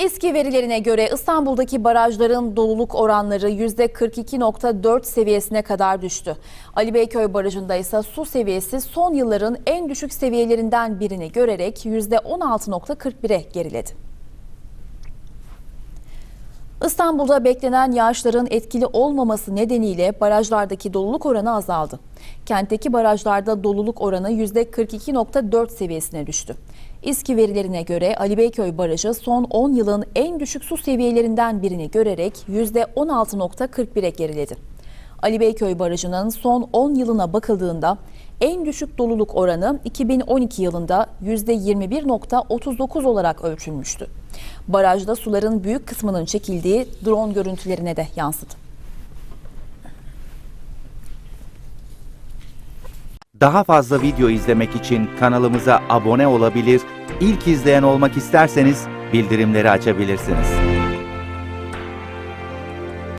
Eski verilerine göre İstanbul'daki barajların doluluk oranları %42.4 seviyesine kadar düştü. Ali Beyköy Barajı'nda ise su seviyesi son yılların en düşük seviyelerinden birini görerek %16.41'e geriledi. İstanbul'da beklenen yağışların etkili olmaması nedeniyle barajlardaki doluluk oranı azaldı. Kentteki barajlarda doluluk oranı %42.4 seviyesine düştü. İSKİ verilerine göre Ali Beyköy Barajı son 10 yılın en düşük su seviyelerinden birini görerek %16.41'e geriledi. Ali Beyköy Barajı'nın son 10 yılına bakıldığında en düşük doluluk oranı 2012 yılında %21.39 olarak ölçülmüştü. Barajda suların büyük kısmının çekildiği drone görüntülerine de yansıdı. Daha fazla video izlemek için kanalımıza abone olabilir, ilk izleyen olmak isterseniz bildirimleri açabilirsiniz.